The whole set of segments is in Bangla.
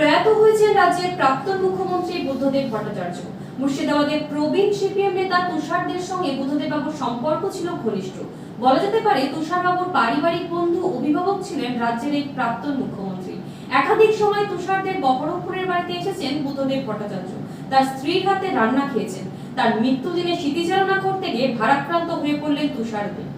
প্রয়াত হয়েছেন রাজ্যের প্রাক্তন মুখ্যমন্ত্রী বুদ্ধদেব ভট্টাচার্য। মুর্শিদাবাদের প্রবীণ সিপিএম নেতা তুষারদের সঙ্গে বুদ্ধদেব বাবুর সম্পর্ক ছিল ঘনিষ্ঠ। বলা যেতে পারে তুষার বাবুর পারিবারিক বন্ধু, অভিভাবক ছিলেন রাজ্যের এই প্রাক্তন মুখ্যমন্ত্রী। একাধিক সময় তুষারদের বহরমপুরের বাড়িতে এসেছেন বুদ্ধদেব ভট্টাচার্য। তার স্ত্রীর হাতে রান্না খেয়েছেন। তার মৃত্যুদিনে স্মৃতিচারণা করতে গিয়ে ভারাক্রান্ত হয়ে পড়লেন তুষারদের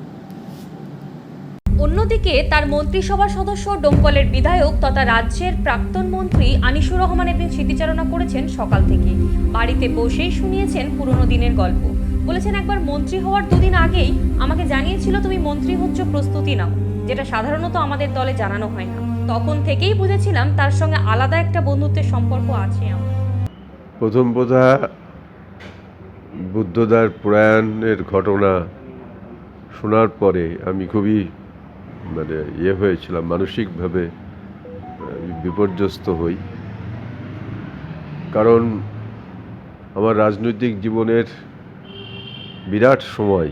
অন্যদিকে তার মন্ত্রিসভার সদস্য ডোমকলের বিধায়ক তথা রাজ্যের প্রাক্তন মন্ত্রী আনিসুর রহমান এদিন স্মৃতিচারণা করেছেন সকাল থেকে। বাড়িতে বসেই শুনিয়েছেন পুরনো দিনের গল্প। বলেছেন, একবার মন্ত্রী হওয়ার দুদিন আগেই আমাকে জানিয়েছিল তুমি মন্ত্রী হচ্ছ, প্রস্তুতি নাও। যেটা সাধারণত আমাদের দলে জানানো হয় না। তখন থেকেই বুঝেছিলাম তার সঙ্গে আলাদা একটা বন্ধুত্বের সম্পর্ক আছে আমার। প্রথম কথা বুদ্ধদার প্রয়াণের ঘটনা শোনার পরে আমি খুবই মানে ইয়ে হয়েছিলাম, মানসিকভাবে বিপর্যস্ত হই। কারণ আমার রাজনৈতিক জীবনের বিরাট সময়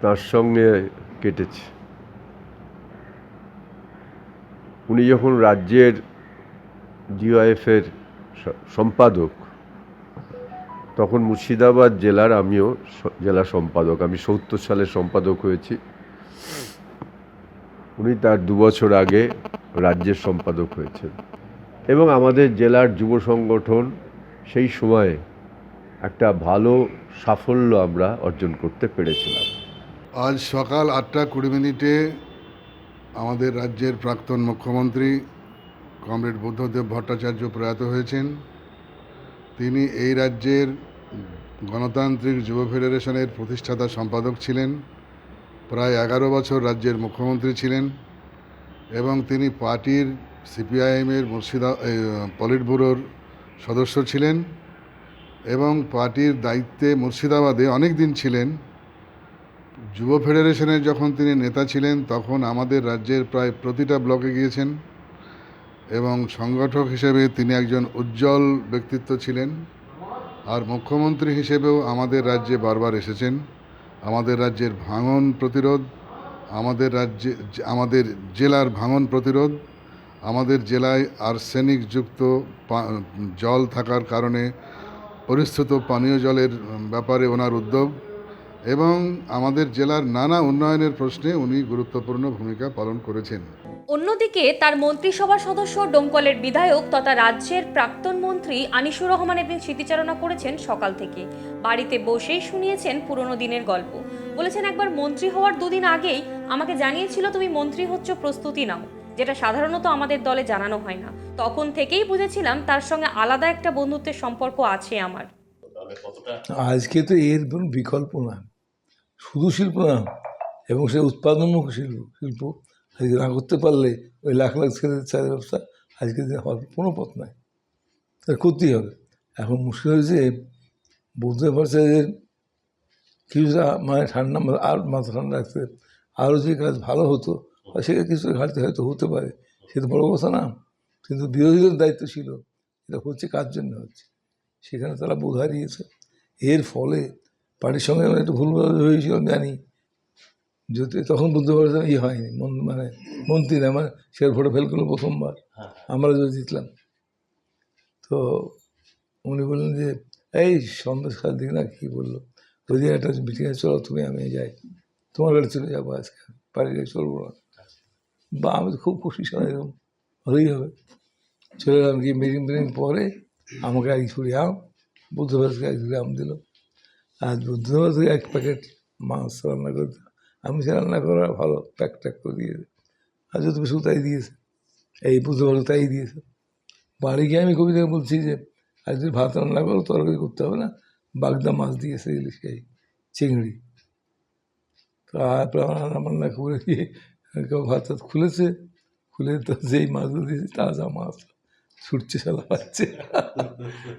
তার সঙ্গে কেটেছে। উনি যখন রাজ্যের ডিওএফের সম্পাদক, তখন মুর্শিদাবাদ জেলার আমিও জেলা সম্পাদক। আমি সত্তর সালে সম্পাদক হয়েছি। উনি তার দু বছর আগে রাজ্যের সম্পাদক হয়েছেন। এবং আমাদের জেলার যুব সংগঠন সেই সময়ে একটা ভালো সাফল্য আমরা অর্জন করতে পেরেছিলাম। আজ সকাল আটটা কুড়ি মিনিটে আমাদের রাজ্যের প্রাক্তন মুখ্যমন্ত্রী কমরেড বুদ্ধদেব ভট্টাচার্য প্রয়াত হয়েছেন। তিনি এই রাজ্যের গণতান্ত্রিক যুব ফেডারেশনের প্রতিষ্ঠাতা সম্পাদক ছিলেন। প্রায় এগারো বছর রাজ্যের মুখ্যমন্ত্রী ছিলেন এবং তিনি পার্টির সিপিআইএমের মুর্শিদা পলিট ব্যুরোর সদস্য ছিলেন এবং পার্টির দায়িত্বে মুর্শিদাবাদে অনেক দিন ছিলেন। যুব ফেডারেশনের যখন তিনি নেতা ছিলেন, তখন আমাদের রাজ্যের প্রায় প্রতিটা ব্লকে গিয়েছেন এবং সংগঠক হিসেবে তিনি একজন উজ্জ্বল ব্যক্তিত্ব ছিলেন। আর মুখ্যমন্ত্রী হিসেবেও আমাদের রাজ্যে বারবার এসেছেন। আমাদের রাজ্যের ভাঙন প্রতিরোধ, আমাদের রাজ্যে, আমাদের জেলার ভাঙন প্রতিরোধ, আমাদের জেলায় আর্সেনিকযুক্ত যুক্ত জল থাকার কারণে পরিস্থিত পানীয় জলের ব্যাপারে ওনার উদ্যোগ। এবং আমাদের জেলার নানা উন্নয়নের প্রশ্নে উনি গুরুত্বপূর্ণ ভূমিকা পালন করেছেন। অন্যদিকে তার মন্ত্রিসভার সদস্য ডোমকলের বিধায়ক তথা রাজ্যের প্রাক্তন মন্ত্রী আনিসুর রহমান এদিন স্মৃতিচারণা করেছেন সকাল থেকে। বাড়িতে বসেই শুনিয়েছেন পুরনো দিনের গল্প। বলেছেন একবার মন্ত্রী হওয়ার দুদিন আগেই আমাকে জানিয়েছিল তুমি মন্ত্রী হচ্ছ প্রস্তুতি নাও। যেটা সাধারণত আমাদের দলে জানানো হয় না। তখন থেকেই বুঝেছিলাম তার সঙ্গে আলাদা একটা বন্ধুত্বের সম্পর্ক আছে আমার। আজকে তো এর কোনো বিকল্প না শুধু শিল্প না, এবং সে উৎপাদনমুখী শিল্প শিল্প। আজকে না করতে পারলে ওই লাখ লাখ ছেলে চায়ের ব্যবসা আজকে দিনে হওয়ার কোনো পথ নাই। তার করতেই হবে। এখন মুশকিল হয়েছে বুঝতে পারছে যে কিছুটা মানে ঠান্ডা আর মাথা ঠান্ডা রাখতে আরও যে কাজ ভালো হতো সেটা কিছু ঘাটতি হয়তো হতে পারে। সে তো বড় কথা না। কিন্তু বিরোধীদের দায়িত্ব ছিল, এটা হচ্ছে কার জন্য হচ্ছে? সেখানে তারা বোধ হারিয়েছে। এর ফলে পার্টির সঙ্গে আমার একটু ভুল হয়েছিল জানি। যদি তখন বুঝতে পারছিলাম ই হয়নি মন মানে মন্ত্রী না মানে সে ভোটে ফেল করল প্রথমবার। আমরা যদি জিতলাম। তো উনি বললেন যে এই সন্দেশ খাল দিক না কী বলল? দিন একটা মিটিংয়ে চলো তুমি আমি যাই। তোমার বাড়ি চলে যাব আজকে বাড়ি গিয়ে চলবো না। বা আমি তো খুব খুশি ছিলাম এরকম ভালোই হবে। চলে গেলাম গিয়ে মিটিং মিটিং পরে আমাকে এক ছুরি আম বুদ্ধ থেকে এক ঝুড়ি আম দিল। আর থেকে এক প্যাকেট মাছ রান্না করে দিল আমি সে রান্না করা ভালো প্যাক ট্যাক করে দিয়েছে। আর যত কিছু তাই দিয়েছে, এই বুদ্ধবার তাই দিয়েছে। বাড়ি গিয়ে আমি কবিতাকে বলছি যে, আর যদি ভাত রান্না করো, তরকারি করতে হবে না, বাগদা মাছ দিয়েছে ইলিশ, এই চিংড়ি। আমার রান্না বান্না করে দিয়ে কেউ ভাত খুলেছে। খুলে তো যেই মাছগুলো দিয়েছে, তাজা মাছ, ছুটছে সালা পাচ্ছে